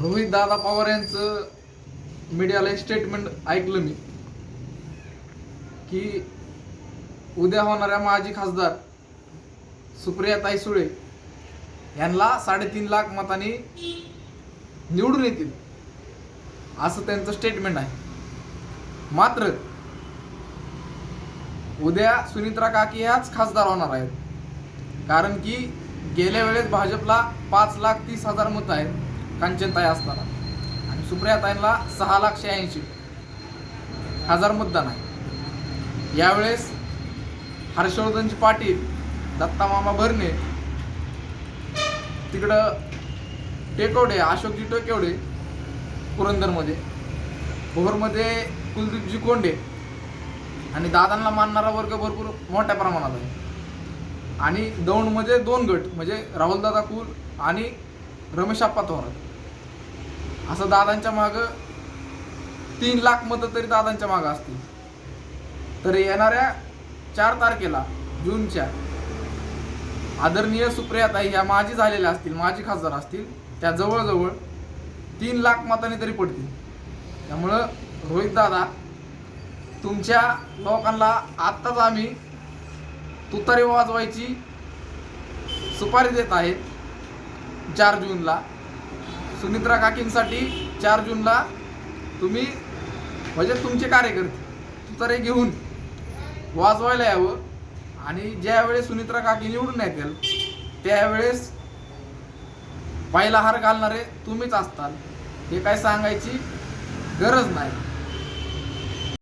रोहित दादा पवार यांचं मीडियाला एक स्टेटमेंट ऐकलं मी की उद्या होणाऱ्या माजी खासदार सुप्रिया सुळे यांना साडेतीन लाख मतांनी निवडून येतील असं त्यांचं स्टेटमेंट आहे. मात्र उद्या सुनित्रा काकी ह्याच खासदार होणार आहेत कारण की गेल्या वेळेस भाजपला पाच लाख तीस हजार मतं आहेत. कांचनताई असताना. आणि सुप्रियाताईंना सहा लाख शहाऐंशी हजार मतदान आहे यावेळेस हर्षवर्धनजी पाटील दत्ता मामा भरणे तिकडं टेकवडे अशोकजी टेकवडे पुरंदरमध्ये भोरमध्ये कुलदीपजी कोंडे आणि दादांना मानणारा वर्ग भरपूर मोठ्या प्रमाणात आहे. आणि दौंडमध्ये दोन गट म्हणजे राहुलदादा कुल आणि रमेश आप्पा थोरात. असं दादांच्या मागं तीन लाख मतं तरी दादांच्या मागं असतील. तर येणाऱ्या चार तारखेला जूनच्या आदरणीय सुप्रियाताई ह्या माजी झालेल्या असतील माजी खासदार असतील त्या जवळजवळ तीन लाख मताने तरी पडतील. त्यामुळं रोहित दादा तुमच्या लोकांना आत्ताच आम्ही तुतारी वाजवायची सुपारी देत आहेत चार जूनला. सुनित्रा काकींसाठी चार जूनला तुम्ही म्हणजे तुमचे कार्यकर्ते तुतारे घेऊन वाजवायला यावं. आणि ज्यावेळेस सुनित्रा काकी निवडून येतील त्यावेळेस पहिला हार घालणारे तुम्हीच असताल. हे काय सांगायची गरज नाही.